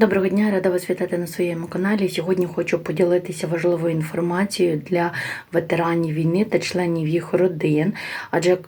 Доброго дня, рада вас вітати на своєму каналі. Сьогодні хочу поділитися важливою інформацією для ветеранів війни та членів їх родин. Адже е,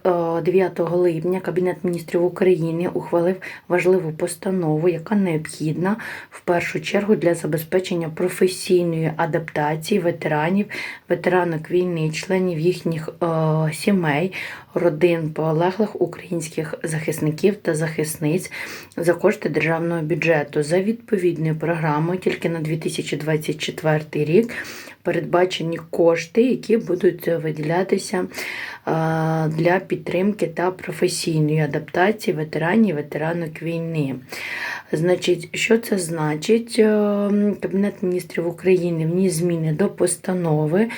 9 липня Кабінет міністрів України ухвалив важливу постанову, яка необхідна в першу чергу для забезпечення професійної адаптації ветеранів, ветеранок війни, членів їхніх е, сімей, родин полеглих українських захисників та захисниць за кошти державного бюджету за відповідною програмою тільки на 2024 рік передбачені кошти, які будуть виділятися для підтримки та професійної адаптації ветеранів, ветеранок війни. Значить, що це значить? Е, Кабінет міністрів України вніс зміни до постанови,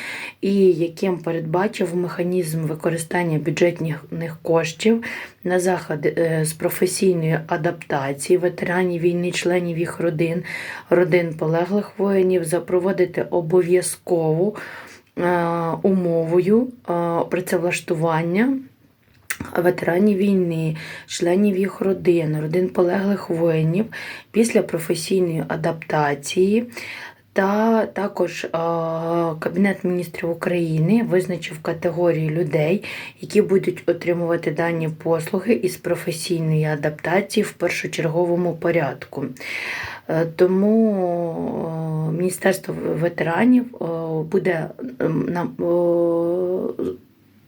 і яким передбачив механізм використання бюджетних коштів на заходи е, з професійної адаптації ветеранів війни, членів їх родин, родин полеглих воїнів, запровадити обов'язкову е, умовою працевлаштування. Ветеранів війни, членів їх родин, родин полеглих воїнів після професійної адаптації. Та також е, Кабінет міністрів України визначив категорії людей, які будуть отримувати дані послуги із професійної адаптації в першочерговому порядку. Е, Тому е, Міністерство ветеранів буде нам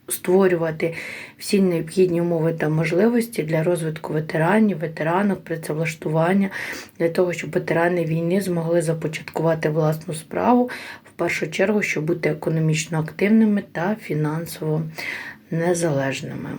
створювати всі необхідні умови та можливості для розвитку ветеранів, ветеранок, працевлаштування, для того, щоб ветерани війни змогли започаткувати власну справу, в першу чергу, щоб бути економічно активними та фінансово незалежними.